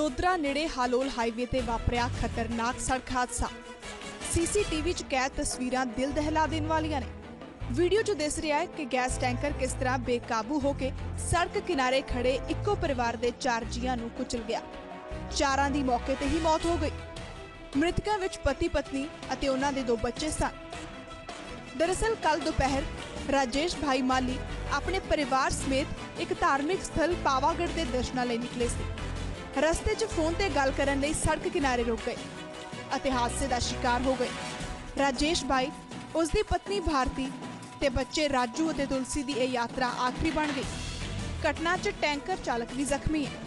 ਮੁੰਦਰਾ ਨੇੜੇ ਹਾਲੋਲ ਹਾਈਵੇ ਤੇ ਵਾਪਰਿਆ ਖਤਰਨਾਕ ਸੜਕ ਹਾਦਸਾ। ਸੀਸੀਟੀਵੀ 'ਚ ਕੈਦ ਤਸਵੀਰਾਂ ਦਿਲ ਦਹਿਲਾ ਦੇਣ ਵਾਲੀਆਂ ਨੇ। ਵੀਡੀਓ 'ਚ ਦਿਸ ਰਿਹਾ ਹੈ ਕਿ ਗੈਸ ਟੈਂਕਰ ਕਿਸ ਤਰ੍ਹਾਂ ਬੇਕਾਬੂ ਹੋ ਕੇ ਸੜਕ ਕਿਨਾਰੇ ਖੜੇ ਇੱਕੋ ਪਰਿਵਾਰ ਦੇ ਚਾਰ ਜੀਆਂ ਨੂੰ ਕੁਚਲ ਗਿਆ। ਚਾਰਾਂ ਦੀ ਮੌਕੇ ਤੇ ਹੀ ਮੌਤ ਹੋ ਗਈ। ਮ੍ਰਿਤਕਾਂ ਵਿੱਚ ਪਤੀ ਪਤਨੀ ਅਤੇ ਉਹਨਾਂ ਦੇ ਦੋ ਬੱਚੇ ਸਨ। ਦਰਅਸਲ ਕੱਲ ਦੁਪਹਿਰ ਰਾਜੇਸ਼ ਭਾਈ ਮਾਲੀ ਆਪਣੇ ਪਰਿਵਾਰ ਸਮੇਤ ਇੱਕ ਧਾਰਮਿਕ ਸਥਲ ਪਾਵਾਗੜ ਦੇ ਦਰਸ਼ਨਾਂ ਲਈ ਨਿਕਲੇ ਸੀ। ਰਸਤੇ 'ਚ ਫੋਨ ਤੇ ਗੱਲ ਕਰਨ ਲਈ ਸੜਕ ਕਿਨਾਰੇ ਰੁਕ ਗਏ ਅਤੇ ਹਾਦਸੇ ਦਾ ਸ਼ਿਕਾਰ ਹੋ ਗਏ। ਰਾਜੇਸ਼ ਭਾਈ ਉਸ ਦੀ ਪਤਨੀ ਭਾਰਤੀ ਤੇ ਬੱਚੇ ਰਾਜੂ ਅਤੇ ਤੁਲਸੀ ਦੀ ਇਹ ਯਾਤਰਾ ਆਖਰੀ ਬਣ ਗਈ। ਘਟਨਾ 'ਚ ਟੈਂਕਰ ਚਾਲਕ ਵੀ ਜ਼ਖਮੀ ਹੈ।